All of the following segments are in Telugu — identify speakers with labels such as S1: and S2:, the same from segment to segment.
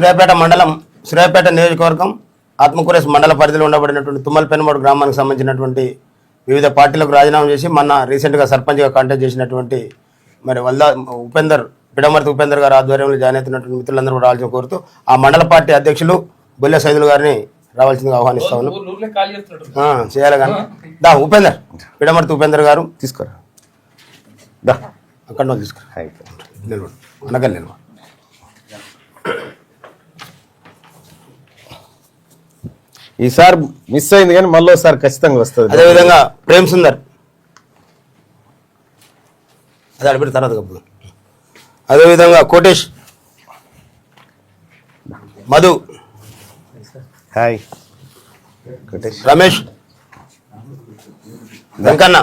S1: సూర్యాపేట మండలం సూర్యాపేట నియోజకవర్గం ఆత్మకూరేస్ మండల పరిధిలో ఉండబడినటువంటి తుమ్మల పెనుమోడు గ్రామానికి సంబంధించినటువంటి వివిధ పార్టీలకు రాజీనామా చేసి మొన్న రీసెంట్గా సర్పంచ్గా కాంటాక్ట్ చేసినటువంటి మరి వల్లా ఉపేందర్ పిడమర్తి ఉపేందర్ గారు ఆధ్వర్యంలో జాయిన్ అవుతున్నటువంటి మిత్రులందరూ కూడా రావాల్సిన కోరుతూ ఆ మండల పార్టీ అధ్యక్షులు బొల్లె సైదులు గారిని రావాల్సిందిగా ఆహ్వానిస్తా ఉన్నాం చేయాలి కానీ. దా ఉపేందర్ పిడమర్తి ఉపేందర్ గారు.
S2: తీసుకోరా. దా.
S1: అక్కడ తీసుకురా.
S2: హాయ్
S1: నిలబడు అనగల్ నిలబడు
S2: ఈసారి మిస్ అయింది కానీ మళ్ళీ ఒకసారి ఖచ్చితంగా వస్తుంది.
S1: అదేవిధంగా ప్రేమ్ సుందర్. అది అడిపిన తర్వాత కప్పు అదేవిధంగా కోటేష్. మధు.
S2: హాయ్ కోటేష్.
S1: రమేష్. వెంకన్న.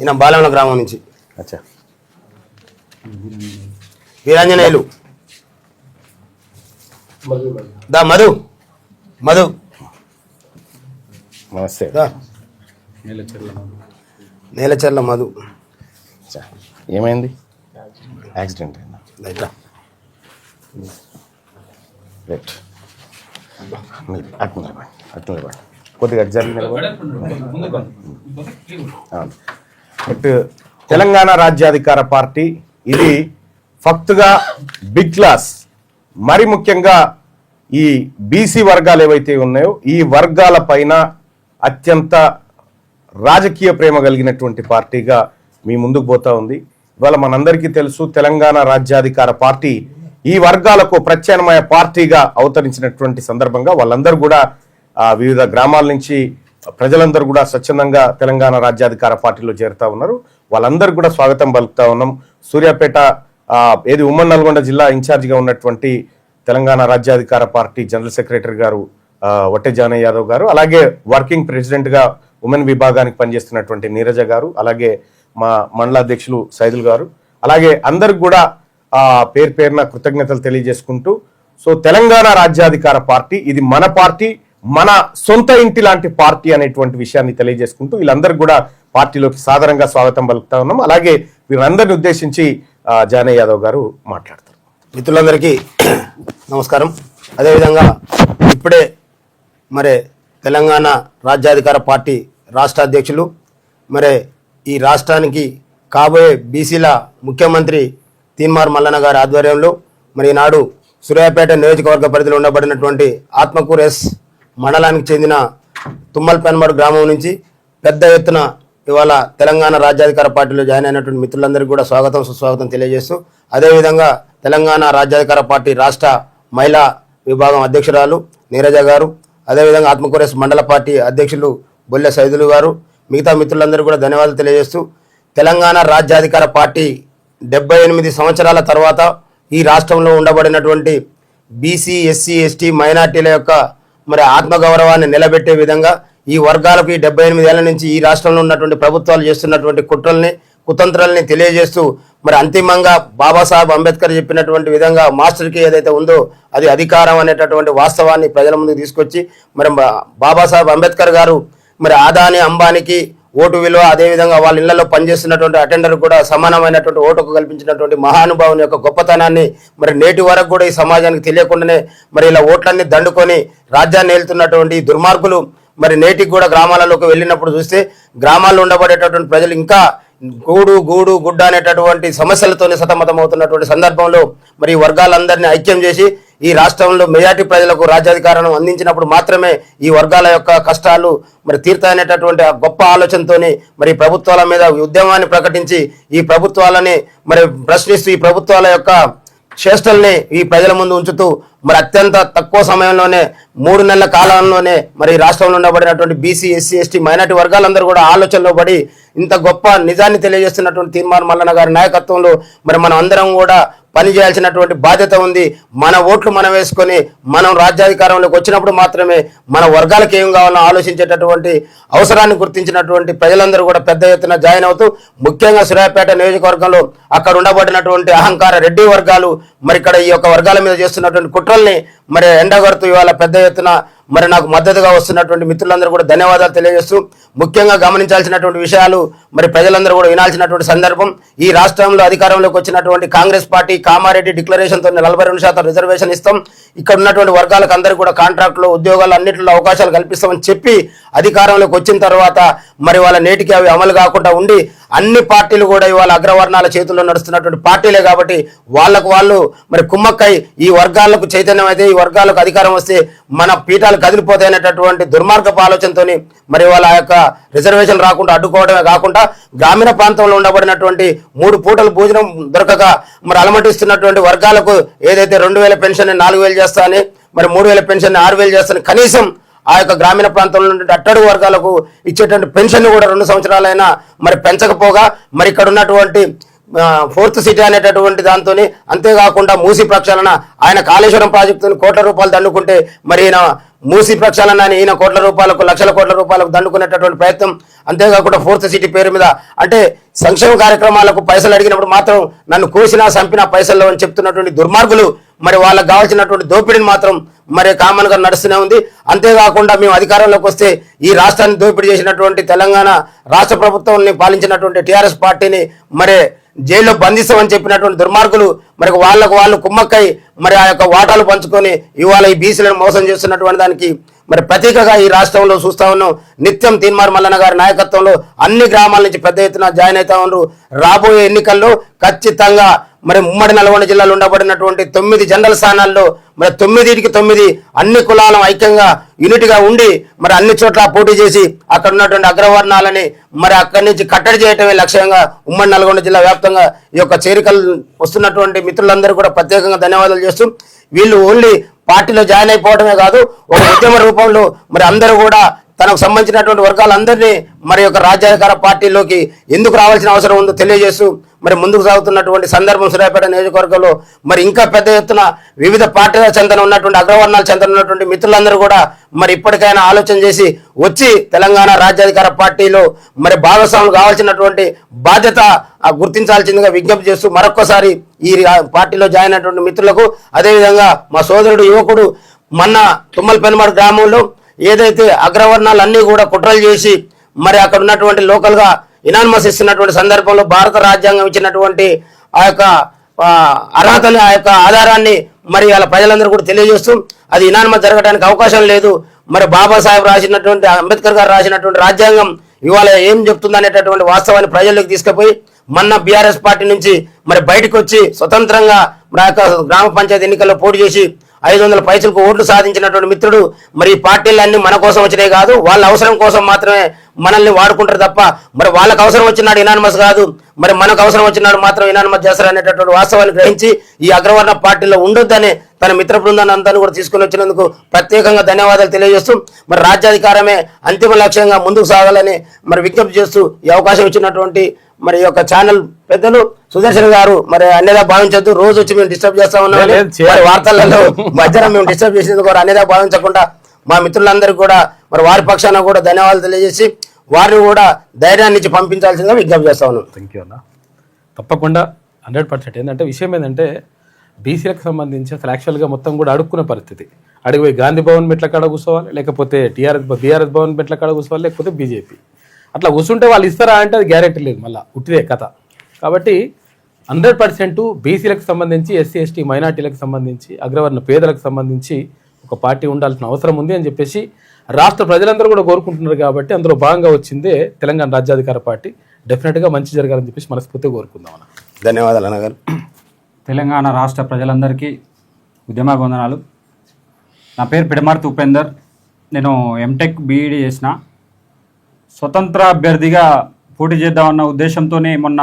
S1: ఈయన బాలవన గ్రామం నుంచి.
S2: అచ్చా.
S1: వీరాంజనేయులు. దా మధు. మధు.
S2: నమస్తే.
S1: నేలచెర్ల మధు.
S2: ఏమైంది? యాక్సిడెంట్ అయిందా. రైట్ అటు నిలబడి అటు నిలబడి కొద్దిగా అటు జరిగి నిలబడి తెలంగాణ రాజ్యాధికార పార్టీ ఇది ఫక్తుగా బిగ్ క్లాస్. మరి ముఖ్యంగా ఈ బీసీ వర్గాలు ఏవైతే ఉన్నాయో ఈ వర్గాల పైన అత్యంత రాజకీయ ప్రేమ కలిగినటువంటి పార్టీగా మీ ముందుకు పోతా ఉంది. ఇవాళ మనందరికీ తెలుసు తెలంగాణ రాజ్యాధికార పార్టీ ఈ వర్గాలకు ప్రత్యామ్నాయ పార్టీగా అవతరించినటువంటి సందర్భంగా వాళ్ళందరూ కూడా వివిధ గ్రామాల నుంచి ప్రజలందరూ కూడా స్వచ్ఛందంగా తెలంగాణ రాజ్యాధికార పార్టీలో చేరుతా ఉన్నారు. వాళ్ళందరూ కూడా స్వాగతం పలుకుతా ఉన్నాం. సూర్యాపేట ఏది ఉమ్మడి నల్గొండ జిల్లా ఇన్ఛార్జిగా ఉన్నటువంటి తెలంగాణ రాజ్యాధికార పార్టీ జనరల్ సెక్రటరీ గారు వట్టె జానయ్య యాదవ్ గారు అలాగే వర్కింగ్ ప్రెసిడెంట్గా ఉమెన్ విభాగానికి పనిచేస్తున్నటువంటి నీరజ గారు అలాగే మా మండల అధ్యక్షులు సైదుల్ గారు అలాగే అందరికి కూడా ఆ పేరు పేరున కృతజ్ఞతలు తెలియజేసుకుంటూ సో తెలంగాణ రాజ్యాధికార పార్టీ ఇది మన పార్టీ మన సొంత ఇంటి లాంటి పార్టీ అనేటువంటి విషయాన్ని తెలియజేసుకుంటూ వీళ్ళందరూ కూడా పార్టీలోకి సాధారణంగా స్వాగతం పలుకుతా ఉన్నాం. అలాగే వీరందరిని ఉద్దేశించి ఆ, జానయ్య యాదవ్ గారు మాట్లాడతారు.
S1: మిత్రులందరికీ నమస్కారం. అదేవిధంగా ఇప్పుడే మరి తెలంగాణ రాజ్యాధికార పార్టీ రాష్ట్ర అధ్యక్షులు మరి ఈ రాష్ట్రానికి కాబోయే బీసీల ముఖ్యమంత్రి తీన్మార్ మల్లన్న గారి ఆధ్వర్యంలో మరి ఈనాడు సూర్యాపేట నియోజకవర్గ పరిధిలో ఉండబడినటువంటి ఆత్మకూరు ఎస్ మండలానికి చెందిన తుమ్మల్ పెన్మడు గ్రామం నుంచి పెద్ద ఎత్తున ఇవాళ తెలంగాణ రాజ్యాధికార పార్టీలో జాయిన్ అయినటువంటి మిత్రులందరికీ కూడా స్వాగతం సుస్వాగతం తెలియజేస్తూ అదేవిధంగా తెలంగాణ రాజ్యాధికార పార్టీ రాష్ట్ర మహిళా విభాగం అధ్యక్షురాలు నీరజ గారు అదేవిధంగా ఆత్మకూరేస్ మండల పార్టీ అధ్యక్షులు బొల్లె సైదులు గారు మిగతా మిత్రులందరూ కూడా ధన్యవాదాలు తెలియజేస్తూ తెలంగాణ రాజ్యాధికార పార్టీ డెబ్బై ఎనిమిది సంవత్సరాల తర్వాత ఈ రాష్ట్రంలో ఉండబడినటువంటి బీసీ ఎస్సీ ఎస్టీ మైనార్టీల యొక్క మరి ఆత్మగౌరవాన్ని నిలబెట్టే విధంగా ఈ వర్గాలకు ఈ డెబ్బై ఎనిమిది ఏళ్ళ నుంచి ఈ రాష్ట్రంలో ఉన్నటువంటి ప్రభుత్వాలు చేస్తున్నటువంటి కుట్రల్ని కుతంత్రాలని తెలియజేస్తూ మరి అంతిమంగా బాబాసాహెబ్ అంబేద్కర్ చెప్పినటువంటి విధంగా మాస్టర్కి ఏదైతే ఉందో అది అధికారం అనేటటువంటి వాస్తవాన్ని ప్రజల ముందుకు తీసుకొచ్చి మరి బా- బాబాసాహెబ్ అంబేద్కర్ గారు మరి ఆదాని అంబానికి ఓటు విలువ అదేవిధంగా వాళ్ళ ఇళ్ళలో పనిచేస్తున్నటువంటి అటెండర్ కూడా సమానమైనటువంటి ఓటుకు కల్పించినటువంటి మహానుభావుని యొక్క గొప్పతనాన్ని మరి నేటి వరకు కూడా ఈ సమాజానికి తెలియకుండానే మరి ఇలా ఓట్లన్నీ దండుకొని రాజ్యాన్ని వెళ్తున్నటువంటి దుర్మార్గులు మరి నేటికి కూడా గ్రామాలలోకి వెళ్ళినప్పుడు చూస్తే గ్రామాల్లో ఉండబడేటటువంటి ప్రజలు ఇంకా గూడు గూడు గుడ్డ అనేటటువంటి సమస్యలతోనే సతమతమవుతున్నటువంటి సందర్భంలో మరి ఈ వర్గాలందరినీ ఐక్యం చేసి ఈ రాష్ట్రంలో మెజార్టీ ప్రజలకు రాజ్యాధికారం అందించినప్పుడు మాత్రమే ఈ వర్గాల యొక్క కష్టాలు మరి తీర్థనేటటువంటి ఆ గొప్ప ఆలోచనతోని మరి ప్రభుత్వాల మీద ఉద్యమాన్ని ప్రకటించి ఈ ప్రభుత్వాలని మరి ప్రశ్నిస్తూ ఈ ప్రభుత్వాల యొక్క చేష్టల్ని ఈ ప్రజల ముందు ఉంచుతూ మరి అత్యంత తక్కువ సమయంలోనే మూడు నెలల కాలంలోనే మరి ఈ రాష్ట్రంలో ఉండబడినటువంటి బీసీ ఎస్సీ ఎస్టీ మైనార్టీ వర్గాలందరూ కూడా ఆలోచనలో పడి ఇంత గొప్ప నిజాన్ని తెలియజేస్తున్నటువంటి తీర్మాన్ మల్లన్న గారి నాయకత్వంలో మరి మనం అందరం కూడా పనిచేయాల్సినటువంటి బాధ్యత ఉంది. మన ఓట్లు మనం వేసుకొని మనం రాజ్యాధికారంలోకి వచ్చినప్పుడు మాత్రమే మన వర్గాలకు ఏం కావాలో ఆలోచించేటటువంటి అవసరాన్ని గుర్తించినటువంటి ప్రజలందరూ కూడా పెద్ద ఎత్తున జాయిన్ అవుతూ ముఖ్యంగా సూర్యాపేట నియోజకవర్గంలో అక్కడ ఉండబడినటువంటి అహంకార రెడ్డి వర్గాలు మరి ఇక్కడ ఈ యొక్క వర్గాల మీద చేస్తున్నటువంటి కుట్రల్ని మరి ఎండగడుతూ ఇవాళ పెద్ద ఎత్తున మరి నాకు మద్దతుగా వస్తున్నటువంటి మిత్రులందరూ కూడా ధన్యవాదాలు తెలియజేస్తూ ముఖ్యంగా గమనించాల్సినటువంటి విషయాలు మరి ప్రజలందరూ కూడా వినాల్సినటువంటి సందర్భం. ఈ రాష్ట్రంలో అధికారంలోకి వచ్చినటువంటి కాంగ్రెస్ పార్టీ కామారెడ్డి డిక్లరేషన్తో నలభై రెండు శాతం రిజర్వేషన్ ఇస్తాం. ఇక్కడ ఉన్నటువంటి వర్గాలకు అందరికీ కూడా కాంట్రాక్టులు ఉద్యోగాలు అన్నింటిలో అవకాశాలు కల్పిస్తామని చెప్పి అధికారంలోకి వచ్చిన తర్వాత మరి వాళ్ళ నేటికి అవి అమలు కాకుండా ఉండి అన్ని పార్టీలు కూడా ఇవాళ అగ్రవర్ణాల చేతుల్లో నడుస్తున్నటువంటి పార్టీలే కాబట్టి వాళ్ళకు వాళ్ళు మరి కుమ్మక్కై ఈ వర్గాలకు చైతన్యం అయితే ఈ వర్గాలకు అధికారం వస్తే మన పీఠాలు కదిలిపోతాయి అనేటటువంటి దుర్మార్గపు ఆలోచనతోని మరి వాళ్ళ యొక్క రిజర్వేషన్ రాకుండా అడ్డుకోవడమే కాకుండా గ్రామీణ ప్రాంతంలో ఉండబడినటువంటి మూడు పూటలు భోజనం దొరకక మరి అలమటిస్తున్నటువంటి వర్గాలకు ఏదైతే రెండు వేల పెన్షన్ నాలుగు వేలు చేస్తా అని మరి మూడు వేల పెన్షన్ ఆరు వేలు చేస్తాను కనీసం ఆ యొక్క గ్రామీణ ప్రాంతంలో నుండి అట్టడుగు వర్గాలకు ఇచ్చేటువంటి పెన్షన్ కూడా రెండు సంవత్సరాలైనా మరి పెంచకపోగా మరి ఇక్కడ ఉన్నటువంటి ఫోర్త్ సిటీ అనేటటువంటి దాంతో అంతేకాకుండా మూసి ప్రక్షాళన ఆయన కాళేశ్వరం ప్రాజెక్టుని కోట్ల రూపాయలు దండుకుంటే మరి ఈయన మూసి ప్రక్షాళన అని ఈయన కోట్ల రూపాయలకు లక్షల కోట్ల రూపాయలకు దండుకునేటటువంటి ప్రయత్నం అంతేకాకుండా ఫోర్త్ సిటీ పేరు మీద. అంటే సంక్షేమ కార్యక్రమాలకు పైసలు అడిగినప్పుడు మాత్రం నన్ను కోసినా చంపినా పైసల్లో అని చెప్తున్నటువంటి దుర్మార్గులు మరి వాళ్ళకు కావాల్సినటువంటి దోపిడీని మాత్రం మరి కామన్గా నడుస్తూనే ఉంది. అంతేకాకుండా మేము అధికారంలోకి వస్తే ఈ రాష్ట్రాన్ని దోపిడీ చేసినటువంటి తెలంగాణ రాష్ట్ర ప్రభుత్వాన్ని పాలించినటువంటి టిఆర్ఎస్ పార్టీని మరి జైల్లో బంధిస్తామని చెప్పినటువంటి దుర్మార్గులు మరి వాళ్ళకు వాళ్ళు కుమ్మక్కై మరి ఆ యొక్క వాటాలు పంచుకొని ఇవాళ ఈ బీసీలను మోసం చేస్తున్నటువంటి దానికి మరి ప్రతీకగా ఈ రాష్ట్రంలో చూస్తా ఉన్నాం. నిత్యం తీన్మార్ మల్లన్న గారి నాయకత్వంలో అన్ని గ్రామాల నుంచి పెద్ద ఎత్తున జాయిన్ అవుతా ఉన్నారు. రాబోయే ఎన్నికల్లో ఖచ్చితంగా మరి ఉమ్మడి నల్గొండ జిల్లాలో ఉండబడినటువంటి తొమ్మిది జనరల్ స్థానాల్లో మరి తొమ్మిదిటికి తొమ్మిది అన్ని కులాలను ఐక్యంగా యూనిట్గా ఉండి మరి అన్ని చోట్ల పోటీ చేసి అక్కడ ఉన్నటువంటి అగ్రవర్ణాలని మరి అక్కడి నుంచి కట్టడి చేయటమే లక్ష్యంగా ఉమ్మడి నల్గొండ జిల్లా వ్యాప్తంగా ఈ యొక్క చేరికలు వస్తున్నటువంటి మిత్రులందరూ కూడా ప్రత్యేకంగా ధన్యవాదాలు చేస్తూ వీళ్ళు ఓన్లీ పార్టీలో జాయిన్ అయిపోవడమే కాదు ఒక ఉద్యమ రూపంలో మరి అందరూ కూడా తనకు సంబంధించినటువంటి వర్గాలందరినీ మరి యొక్క రాజ్యాధికార పార్టీలోకి ఎందుకు రావాల్సిన అవసరం ఉందో తెలియజేస్తూ మరి ముందుకు సాగుతున్నటువంటి సందర్భం సూర్యాపేట నియోజకవర్గంలో మరి ఇంకా పెద్ద ఎత్తున వివిధ పార్టీల చెందన ఉన్నటువంటి అగ్రవర్ణాల చెందన ఉన్నటువంటి మిత్రులందరూ కూడా మరి ఇప్పటికైనా ఆలోచన చేసి వచ్చి తెలంగాణ రాజ్యాధికార పార్టీలో మరి భాగస్వాములు కావాల్సినటువంటి బాధ్యత ఆ, గుర్తించాల్సిందిగా విజ్ఞప్తి చేస్తూ మరొక్కసారి ఈ పార్టీలో జాయిన్ అయినటువంటి మిత్రులకు అదేవిధంగా మా సోదరుడు యువకుడు మొన్న తుమ్మల పెనుమాడు గ్రామంలో ఏదైతే అగ్రవర్ణాలు అన్నీ కూడా కుట్రలు చేసి మరి అక్కడ ఉన్నటువంటి లోకల్గా ఇనాన్మస్ ఇస్తున్నటువంటి సందర్భంలో భారత రాజ్యాంగం ఇచ్చినటువంటి ఆ యొక్క అర్హతని ఆ యొక్క ఆధారాన్ని మరి వాళ్ళ ప్రజలందరూ కూడా తెలియజేస్తూ అది ఇనాన్మస్ జరగడానికి అవకాశం లేదు. మరి బాబాసాహెబ్ రాసినటువంటి అంబేద్కర్ గారు రాసినటువంటి రాజ్యాంగం ఇవాళ ఏం చెప్తుంది అనేటటువంటి వాస్తవాన్ని ప్రజల్లోకి తీసుకుపోయి మొన్న బీఆర్ఎస్ పార్టీ నుంచి మరి బయటకు వచ్చి స్వతంత్రంగా మరి యొక్క గ్రామ పంచాయతీ ఎన్నికల్లో పోటీ చేసి ఐదు వందల పైసలకు ఓట్లు సాధించినటువంటి మిత్రుడు. మరి పార్టీలు పార్టీలన్నీ మన కోసం వచ్చినాయి కాదు వాళ్ళ అవసరం కోసం మాత్రమే మనల్ని వాడుకుంటారు తప్ప మరి వాళ్ళకి అవసరం వచ్చినాడు ఇనానిమస్ కాదు. మరి మనకు అవసరం వచ్చినాడు మాత్రం ఇనానుమస్ చేస్తారు అనేటటువంటి వాస్తవాన్ని గ్రహించి ఈ అగ్రవర్ణ పార్టీలో ఉండొద్దని తన మిత్ర బృందాన్ని అంతా కూడా తీసుకుని వచ్చినందుకు ప్రత్యేకంగా ధన్యవాదాలు తెలియజేస్తూ మరి రాజ్యాధికారమే అంతిమ లక్ష్యంగా ముందుకు సాగాలని మరి విజ్ఞప్తి చేస్తూ ఈ అవకాశం ఇచ్చినటువంటి మరి యొక్క ఛానల్ పెద్దలు సుదర్శన్ గారు మరి అన్నేదా భావించొద్దు. రోజు వచ్చి మేము డిస్టర్బ్ చేస్తా ఉన్నాం. మరి వార్తలలో మధ్యాహ్నం మేము డిస్టర్బ్ చేసినందుకు కూడా అన్నేదా భావించకుండా మా మిత్రులందరికీ కూడా మరి వారి పక్షాన కూడా ధన్యవాదాలు తెలియజేసి వారిని కూడా ధైర్యాన్ని ఇచ్చి పంపించాల్సిందిగా విజ్ఞప్తి చేస్తా ఉన్నాం.
S3: థ్యాంక్ యూ అన్న. తప్పకుండా హండ్రెడ్ పర్సెంట్. ఏంటంటే విషయం ఏంటంటే బీసీలకు సంబంధించి అసలు యాక్చువల్గా మొత్తం కూడా అడుక్కున్న పరిస్థితి. అడిగిపోయి గాంధీ భవన్ మెట్ల కాడ కూర్చోవాలి లేకపోతే టీఆర్ఎస్ బీఆర్ఎస్ భవన్ మెట్ల కాడ కూర్చోవాలి లేకపోతే బీజేపీ. అట్లా కూర్చుంటే వాళ్ళు ఇస్తారా అంటే అది గ్యారెంటీ లేదు మళ్ళీ ఉట్టిదే కథ. కాబట్టి హండ్రెడ్ పర్సెంట్ బీసీలకు సంబంధించి ఎస్సీ ఎస్టీ మైనార్టీలకు సంబంధించి అగ్రవర్ణ పేదలకు సంబంధించి ఒక పార్టీ ఉండాల్సిన అవసరం ఉంది అని చెప్పేసి రాష్ట్ర ప్రజలందరూ కూడా కోరుకుంటున్నారు కాబట్టి అందులో భాగంగా వచ్చిందే తెలంగాణ రాజ్యాధికార పార్టీ. డెఫినెట్గా మంచి జరగాలని చెప్పేసి మనస్ఫూర్తిగా కోరుకుందాం అన్న.
S1: ధన్యవాదాలు అన్నగారు
S4: తెలంగాణ రాష్ట్ర ప్రజలందరికీ ఉద్యమాభివందనాలు నా పేరు పిడమర్తి ఉపేందర్. నేను ఎంటెక్ బీఈడి చేసిన స్వతంత్ర అభ్యర్థిగా పోటీ చేద్దామన్న ఉద్దేశంతోనే మొన్న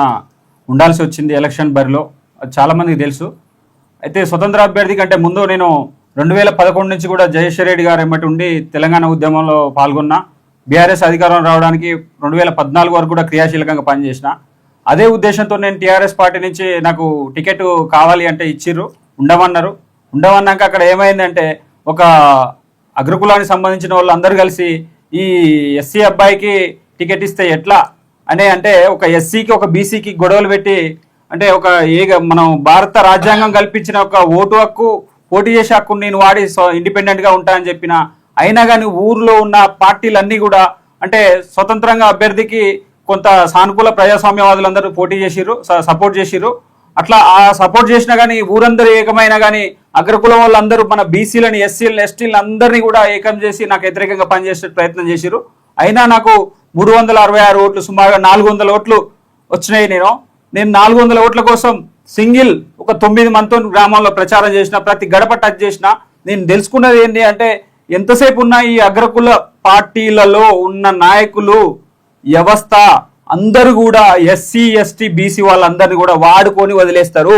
S4: ఉండాల్సి వచ్చింది ఎలక్షన్ బరిలో. అది చాలామందికి తెలుసు. అయితే స్వతంత్ర అభ్యర్థి కంటే ముందు నేను రెండు వేల పదకొండు నుంచి కూడా జయేశ్వర్ రెడ్డి గారు ఎమ్మటి ఉండి తెలంగాణ ఉద్యమంలో పాల్గొన్న. బీఆర్ఎస్ అధికారం రావడానికి రెండు వేల పద్నాలుగు వరకు కూడా క్రియాశీలకంగా పనిచేసిన. అదే ఉద్దేశంతో నేను టీఆర్ఎస్ పార్టీ నుంచి నాకు టికెట్ కావాలి అంటే ఇచ్చిర్రు. ఉండమన్నారు. ఉండమన్నాక అక్కడ ఏమైందంటే ఒక అగ్రకులానికి సంబంధించిన వాళ్ళు అందరూ కలిసి ఈ ఎస్సీ అబ్బాయికి టికెట్ ఇస్తే ఎట్లా? అనే అంటే ఒక ఎస్సీకి ఒక బీసీకి గొడవలు పెట్టి అంటే ఒక ఏ మనం భారత రాజ్యాంగం కల్పించిన ఒక ఓటు హక్కు పోటీ చేసే హక్కు నేను వాడి సో- ఇండిపెండెంట్గా ఉంటా అని చెప్పిన. అయినా కానీ ఊర్లో ఉన్న పార్టీలన్నీ కూడా అంటే స్వతంత్రంగా అభ్యర్థికి కొంత సానుకూల ప్రజాస్వామ్యవాదులందరూ పోటీ చేసిర్రు స- సపోర్ట్ చేసిర్రు. అట్లా ఆ సపోర్ట్ చేసినా కానీ ఊరందరూ ఏకమైనా కానీ అగ్రకులం వాళ్ళందరూ మన బీసీలని ఎస్సీలను ఎస్టీలను అందరినీ కూడా ఏకం చేసి నాకు వ్యతిరేకంగా పనిచేసే ప్రయత్నం చేశారు అయినా నాకు మూడు వందల అరవై ఆరు ఓట్లు సుమారుగా నాలుగు వందల ఓట్లు వచ్చినాయి నేను. నేను నాలుగు వందల ఓట్ల కోసం సింగిల్ ఒక తొమ్మిది మంది గ్రామంలో ప్రచారం చేసిన ప్రతి గడప టచ్ చేసిన నేను తెలుసుకున్నది ఏంటి అంటే ఎంతసేపు ఉన్న ఈ అగ్రకుల పార్టీలలో ఉన్న నాయకులు వ్యవస్థ అందరూ కూడా ఎస్సీ ఎస్టీ బీసీ వాళ్ళందరినీ కూడా వాడుకొని వదిలేస్తారు.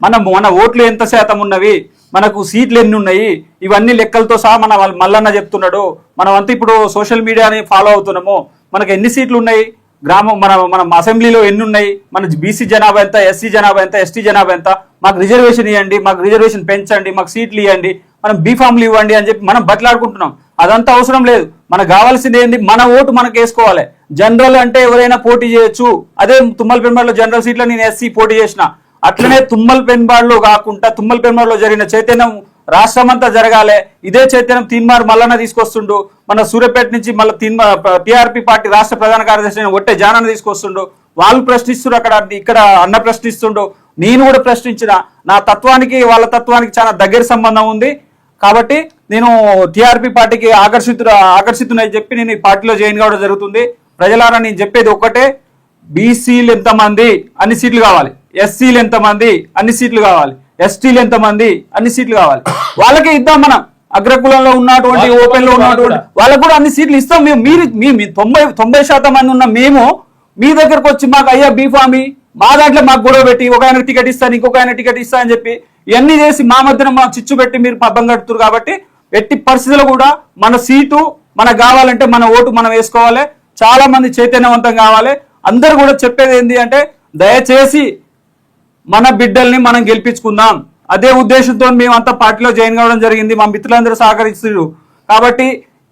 S4: మన మన ఓట్లు ఎంత శాతం ఉన్నవి మనకు సీట్లు ఎన్ని ఉన్నాయి ఇవన్నీ లెక్కలతో సహా మన మల్లన్న చెప్తున్నాడు. మనం అంతా ఇప్పుడు సోషల్ మీడియాని ఫాలో అవుతున్నాము. మనకు ఎన్ని సీట్లు ఉన్నాయి? గ్రామం మన మన అసెంబ్లీలో ఎన్ని ఉన్నాయి? మన బీసీ జనాభా ఎంత ఎస్సీ జనాభా ఎంత ఎస్టీ జనాభా ఎంత? మాకు రిజర్వేషన్ ఇవ్వండి మాకు రిజర్వేషన్ పెంచండి మాకు సీట్లు ఇవ్వండి మనం బీఫామ్లు ఇవ్వండి అని చెప్పి మనం బట్లాడుకుంటున్నాం అదంతా అవసరం లేదు. మనకు కావాల్సింది ఏంది? మన ఓటు మనకు వేసుకోవాలి. జనరల్ అంటే ఎవరైనా పోటీ చేయొచ్చు. అదే తుమ్మల పెంబాడులో జనరల్ సీట్లో నేను ఎస్సీ పోటీ చేసిన. అట్లనే తుమ్మల పెంబాడులో కాకుండా తుమ్మల పెంబాడులో జరిగిన చైతన్యం రాష్ట్రమంతా జరగాలి. ఇదే చైతన్యం తీన్మార్ మల్లన్న తీసుకొస్తుండు. మన సూర్యపేట నుంచి మళ్ళీ తీన్మా టీఆర్పీ పార్టీ రాష్ట్ర ప్రధాన కార్యదర్శి ఒట్టే జానాన్ని తీసుకొస్తుండు. వాళ్ళు ప్రశ్నిస్తున్నారు అక్కడ ఇక్కడ అన్న ప్రశ్నిస్తుండు. నేను కూడా ప్రశ్నించిన. నా తత్వానికి వాళ్ళ తత్వానికి చాలా దగ్గర సంబంధం ఉంది. కాబట్టి నేను టీఆర్పీ పార్టీకి ఆకర్షితు ఆకర్షితునై చెప్పి నేను ఈ పార్టీలో జాయిన్ కావడం జరుగుతుంది. ప్రజలారా నేను చెప్పేది ఒక్కటే. బీసీలు ఎంతమంది? అన్ని సీట్లు కావాలి. ఎస్సీలు ఎంతమంది? అన్ని సీట్లు కావాలి. ఎస్టీలు ఎంతమంది? అన్ని సీట్లు కావాలి. వాళ్ళకే ఇద్దాం మనం. అగ్రకులంలో ఉన్నటువంటి
S3: ఓపెన్లో
S4: ఉన్నటువంటి. వాళ్ళకు కూడా అన్ని సీట్లు ఇస్తాం మేము. మీరు మీ మీ తొంభై తొంభై శాతం మంది ఉన్న మేము మీ దగ్గరకు వచ్చి మాకు అయ్యా బీఫామి మా దాంట్లో మాకు గొడవ పెట్టి ఒక ఆయన టికెట్ ఇస్తాను ఇంకొక ఆయన టికెట్ ఇస్తా అని చెప్పి ఇవన్నీ చేసి మా మధ్యన మా చిచ్చు పెట్టి మీరు పబ్బం కడుతున్నారు కాబట్టి ఎట్టి పరిస్థితుల్లో కూడా మన సీటు మనకు కావాలంటే మన ఓటు మనం వేసుకోవాలి. చాలా మంది చైతన్యవంతం కావాలి. అందరు కూడా చెప్పేది ఏంటి అంటే దయచేసి మన బిడ్డల్ని మనం గెలిపించుకుందాం. అదే ఉద్దేశంతో మేమంతా పార్టీలో జాయిన్ కావడం జరిగింది. మా మిత్రులందరూ సహకరిస్తున్నారు. కాబట్టి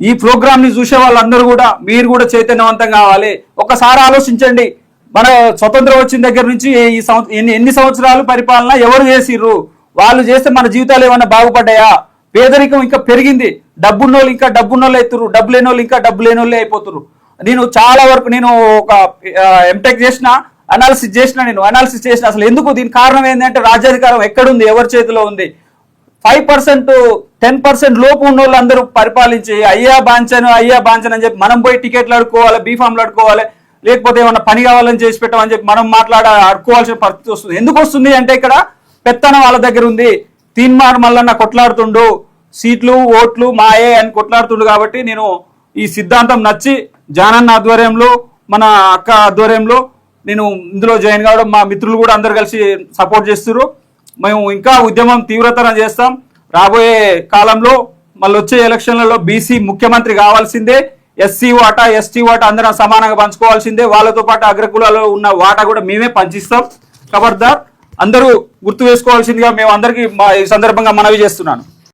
S4: ఈ ప్రోగ్రామ్ని చూసే వాళ్ళందరూ కూడా మీరు కూడా చైతన్యవంతం కావాలి. ఒకసారి ఆలోచించండి. మన స్వతంత్రం వచ్చిన దగ్గర నుంచి ఈ సంవత్సరం ఎన్ని ఎన్ని సంవత్సరాలు పరిపాలన ఎవరు చేసిర్రు? వాళ్ళు చేస్తే మన జీవితాలు ఏమైనా బాగుపడ్డాయా? పేదరికం ఇంకా పెరిగింది. డబ్బున్నోళ్ళు ఇంకా డబ్బున్నోళ్ళు అవుతున్నారు డబ్బు లేని వాళ్ళు ఇంకా డబ్బు లేని వాళ్ళే అయిపోతున్నారు నేను చాలా వరకు నేను ఒక ఎంటెక్ చేసిన అనాలిసిస్ చేసిన నేను. అనాలిసిస్ చేసిన అసలు ఎందుకు? దీని కారణం ఏంటంటే రాజ్యాధికారం ఎక్కడుంది? ఎవరి చేతిలో ఉంది? ఫైవ్ పర్సెంట్ టెన్ పర్సెంట్ లోపు ఉన్న వాళ్ళందరూ పరిపాలించి అయ్యా బాంచను అయ్యా బాంచను అని చెప్పి మనం పోయి టికెట్లు అడుకోవాలి బీఫామ్లు అడుకోవాలి లేకపోతే ఏమన్నా పని కావాలని చేసి పెట్టమని చెప్పి మనం మాట్లాడ అడుకోవాల్సిన పరిస్థితి వస్తుంది. ఎందుకు వస్తుంది అంటే ఇక్కడ పెత్తనం వాళ్ళ దగ్గర ఉంది. తీన్మార్ మల్లన్న కొట్లాడుతుండు. సీట్లు ఓట్లు మాయే అని కొట్లాడుతుండు కాబట్టి నేను ఈ సిద్ధాంతం నచ్చి జానన్న ఆధ్వర్యంలో మన అక్క ఆధ్వర్యంలో నేను ఇందులో జాయిన్ కావడం మా మిత్రులు కూడా అందరు కలిసి సపోర్ట్ చేస్తున్నారు మేము ఇంకా ఉద్యమం తీవ్రతరం చేస్తాం. రాబోయే కాలంలో మళ్ళీ వచ్చే ఎలక్షన్లలో బీసీ ముఖ్యమంత్రి కావాల్సిందే ఎస్సీ వాటా ఎస్టీ వాటా అందరం సమానంగా పంచుకోవాల్సిందే. వాళ్ళతో పాటు అగ్రకులాలో ఉన్న వాటా కూడా మేమే పంచిస్తాం. ఖబర్దార్ అందరూ గుర్తు వేసుకోవాల్సిందిగా మేము అందరికీ ఈ సందర్భంగా మనవి చేస్తున్నాను.